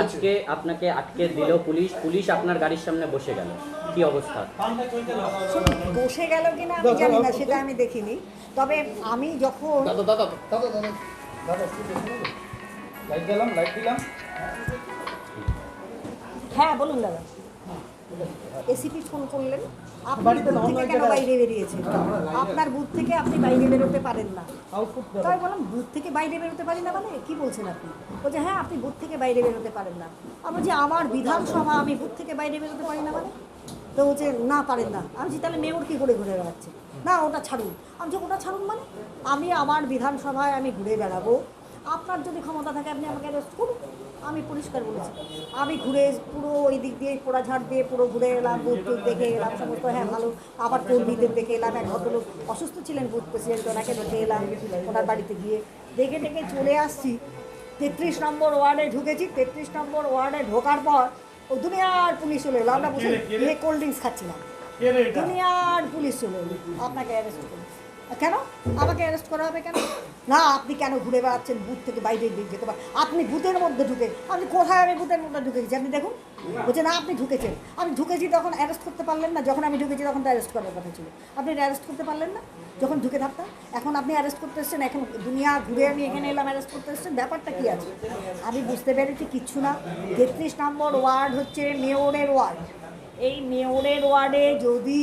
আজকে আপনাকে আটকে দিল পুলিশ। পুলিশ আপনার গাড়ির সামনে বসে গেল। কি অবস্থা? বসে গেল কিনা আমি জানি না সেটা আমি দেখিনি। তবে আমি যখন দাদা দাদা দাদা দাদা দাদা একটু দেখুন না। লাইট দিলাম লাইট দিলাম। হ্যাঁ বলুন দাদা। এসিপি ফোন করলেন। আপনি বুথ থেকে কেন বাইরে বেরিয়েছেন? আপনার বুথ থেকে আপনি বাইরে বেরোতে পারেন না। আউটপুট তাই বললাম বুথ থেকে বাইরে বেরোতে পারি না মানে? কি বলছেন আপনি? বলছে হ্যাঁ আপনি বুথ থেকে বাইরে বেরোতে পারেন না। আমি যে আমার বিধানসভা আমি বুথ থেকে বাইরে বেরোতে পারি না মানে? তো বলছে না পারেন না। আমি বলছি, তাহলে মেয়র কি করে ঘুরে বেড়াচ্ছে? না ওটা ছাড়ুন। আমি যে ওটা ছাড়ুন মানে? আমি আমার বিধানসভায় আমি ঘুরে বেড়াবো। আপনার যদি ক্ষমতা থাকে আপনি আমাকে অ্যারেস্ট করুন। আমি পরিষ্কার বলেছি। আমি ঘুরে পুরো ওই দিক দিয়ে পোড়াঝাড় দিয়ে পুরো ঘুরে এলাম বুথ দেখে এলাম সমস্ত হ্যাঁ ভালো। আবার কর্মীদের দেখে এলাম এক ভদ্রলোক অসুস্থ ছিলেন বুথ প্রেসিডেন্ট ওনাকে দেখে এলাম ওনার বাড়িতে গিয়ে। দেখে দেখে চলে আসছি। তেত্রিশ নম্বর ওয়ার্ডে ঢুকেছি। তেত্রিশ নম্বর ওয়ার্ডে ঢোকার পর ও দুনিয়ার পুলিশ চলে এলো আমরা ইয়ে কোল্ড ড্রিঙ্কস খাচ্ছিলাম দুনিয়ার পুলিশ চলে এলো আপনাকে অ্যারেস্ট করুন কেন? আমাকে অ্যারেস্ট করা হবে কেন? না, আপনি কেন ঘুরে বেড়াচ্ছেন? বুথ থেকে বাইরে যেতে পারেন আপনি বুথের মধ্যে ঢুকে আপনি কোথায় আমি বুথের মধ্যে ঢুকেছি? আপনি দেখুন। বলছে, না, আপনি ঢুকেছেন। আমি ঢুকেছি তখন অ্যারেস্ট করতে পারলেন না। যখন আমি ঢুকেছি তখন তো অ্যারেস্ট করার কথা ছিল। আপনি অ্যারেস্ট করতে পারলেন না? যখন ঢুকে থাকতাম, এখন আপনি অ্যারেস্ট করতে এসেছেন, এখন দুনিয়া ঘুরে আমি এখানে এলাম অ্যারেস্ট করতে এসেছেন, ব্যাপারটা কী আছে? আমি বুঝতে পেরেছি কিচ্ছু না। তেত্রিশ নম্বর ওয়ার্ড হচ্ছে মেয়রের ওয়ার্ড। এই মেয়রের ওয়ার্ডে যদি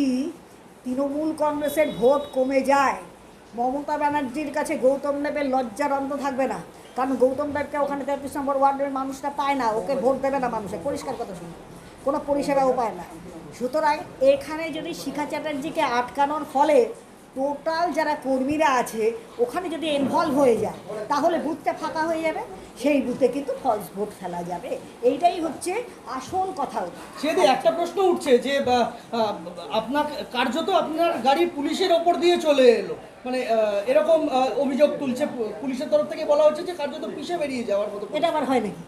তৃণমূল কংগ্রেসের ভোট কমে যায়। মমতা ব্যানার্জির কাছে গৌতম দেবের লজ্জার অন্ত থাকবে না। কারণ গৌতম দেবকে ওখানে তেত্রিশ নম্বর ওয়ার্ডের মানুষটা পায় না। ওকে ভোট দেবে না মানুষের পরিষ্কার কথা শুনে কোনো পরিষেবাও পায় না। সুতরাং এখানে যদি শিখা চ্যাটার্জিকে আটকানোর ফলে টোটাল যারা কর্মীরা আছে ওখানে যদি ইনভলভ হয়ে যায় তাহলে বুথটা ফাঁকা হয়ে যাবে সেই বুথে কিন্তু ফলস ভোট ফেলা যাবে। এইটাই হচ্ছে আসল কথা সেদি একটা প্রশ্ন উঠছে যে আপনার কার্যত আপনার গাড়ি পুলিশের ওপর দিয়ে চলে এলো। মানে এরকম অভিযোগ তুলছে পুলিশের তরফ থেকে বলা হচ্ছে যে কার্যত পিছিয়ে বেরিয়ে যাওয়ার মতো এটা আবার হয় নাকি?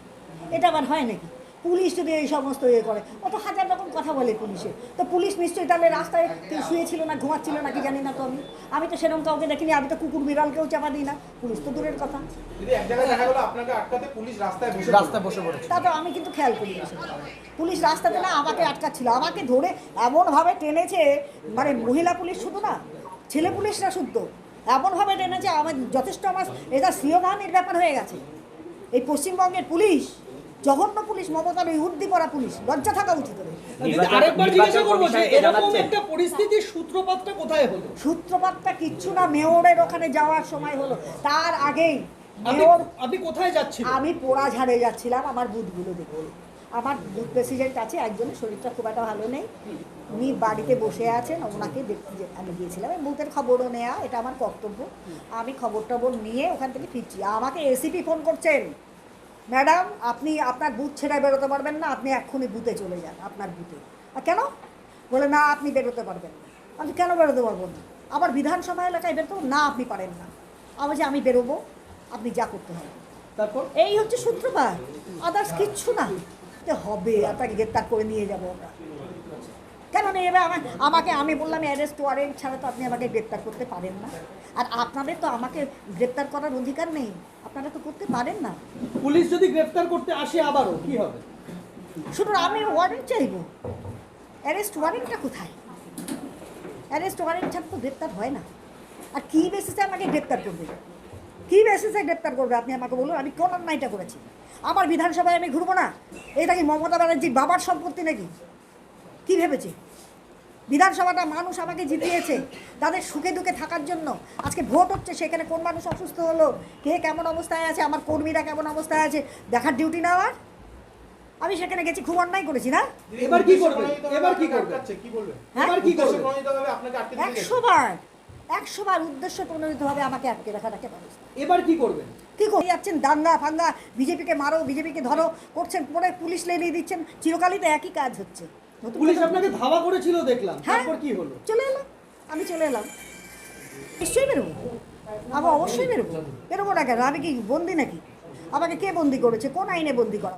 এটা আবার হয় নাকি? পুলিশ যদি এই সমস্ত ইয়ে করে ও তো হাজার রকম কথা বলে পুলিশে। তো পুলিশ নিশ্চয়ই তাহলে রাস্তায় কেউ শুয়েছিল না ঘুমাচ্ছিল নাকি জানি না তো আমি। আমি তো সেরকম কাউকে দেখিনি আমি তো কুকুর বিড়ালকেও চাপা দিই না। পুলিশ তো দূরের কথা। দিদি এক জায়গায় দেখা গেল আপনাকে আটকাতে পুলিশ রাস্তায় বসে রাস্তায় বসে পড়েছে। তা তো আমি কিন্তু খেয়াল করি পুলিশ রাস্তাতে না আমাকে আটকাচ্ছিল। আমাকে ধরে এমনভাবে টেনেছে মানে মহিলা পুলিশ শুধু না ছেলে পুলিশরা শুদ্ধ। এমনভাবে টেনেছে আমার যথেষ্ট আমার এটা শ্রীয়গানের ব্যাপার হয়ে গেছে। এই পশ্চিমবঙ্গের পুলিশ জঘন্য পুলিশ মমতার ওই উর্দি পড়া পুলিশ। লজ্জা থাকা উচিত ওদের। দিদি, নির্বাচন- আরেকবার জিজ্ঞাসা করব যে এরকম একটা পরিস্থিতির সূত্রপাতটা কোথায় হলো? সূত্রপাতটা কিচ্ছু না মেয়রের ওখানে যাওয়ার সময় হলো। তার আগেই মেয়র আপনি কোথায় যাচ্ছিলেন? আমি পোড়া ঝাড়ে যাচ্ছিলাম আমার বুথগুলো দেখে আমার বুথ প্রেসিডেন্ট আছে একজনের শরীরটা খুব একটা ভালো নেই। উনি বাড়িতে বসে আছেন ওনাকে দেখতে যে- আমি গিয়েছিলাম। এই বুথের খবরও নেওয়া এটা আমার কর্তব্য। আমি খবর টবর নিয়ে ওখান থেকে ফিরছি। আমাকে এসিপি ফোন করছেন। ম্যাডাম আপনি আপনার বুথ ছেড়ে বেরোতে পারবেন না আপনি এক্ষুনি বুথে চলে যান আপনার বুথে আর কেন? বলে না আপনি বেরোতে পারবেন না। আমি কেন বেরোতে পারব না? আবার বিধানসভা এলাকায় বেরোতে না আপনি পারেন না। আমার যে আমি বেরোবো আপনি যা করতে হবে। তারপর? এই হচ্ছে সূত্রপাত। আদার্স কিচ্ছু না। হবে আপনাকে গ্রেপ্তার করে নিয়ে যাব আমরা। কেন নিয়ে যাবে আমার? আমাকে আমি বললাম অ্যারেস্ট ওয়ারেন্ট ছাড়া তো আপনি আমাকে গ্রেপ্তার করতে পারেন না। আর আপনাদের তো আমাকে গ্রেপ্তার করার অধিকার নেই। আপনারা তো করতে পারেন না। পুলিশ যদি গ্রেফতার করতে আসে আবারও কি হবে? শুধু আমি ওয়ারেন্ট চাইব। অ্যারেস্ট ওয়ারেন্টটা কোথায়? অ্যারেস্ট ওয়ারেন্ট ছাড়া তো গ্রেপ্তার হয় না। আর কী বেসিসে আমাকে গ্রেপ্তার করবে? কী বেসিসে গ্রেপ্তার করবে? আপনি আমাকে বলুন আমি কোন অন্যায়টা করেছি? আমার বিধানসভায় আমি ঘুরবো না? এটা কি মমতা ব্যানার্জির বাবার সম্পত্তি নাকি? কী ভেবেছে? বিধানসভাটা মানুষ আমাকে জিতিয়েছে। তাদের সুখে দুঃখে থাকার জন্য আজকে ভোট হচ্ছে সেখানে কোন মানুষ অসুস্থ হলো কে কেমন অবস্থায় আছে আমার কর্মীরা কেমন অবস্থায় আছে দেখার ডিউটি না আমার? আমি সেখানে গেছি খুব অন্যায় করেছি না? এবার কি এবার কি? এবার আপনাকে আটকে বার একশো বার উদ্দেশ্য প্রণোদিতভাবে আমাকে আটকে রাখাটাকে মানুষ এবার কি করবেন কি করে যাচ্ছেন? দাঙ্গা ফাঙ্গা বিজেপিকে মারো বিজেপিকে ধরো করছেন পরে পুলিশ লেলিয়ে দিচ্ছেন চিরকালই তো একই কাজ হচ্ছে। পুলিশ আপনাকে ধাওয়া করেছিল দেখলাম। হ্যাঁ। তারপর কি হলো? চলে এলাম। আমি চলে এলাম। নিশ্চয়ই বেরোবো। আবার অবশ্যই বেরোবো। বেরোবো না কেন? আমি কি বন্দি নাকি? আমাকে কে বন্দি করেছে? কোন আইনে বন্দি করা?